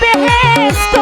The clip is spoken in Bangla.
বেহেস্ত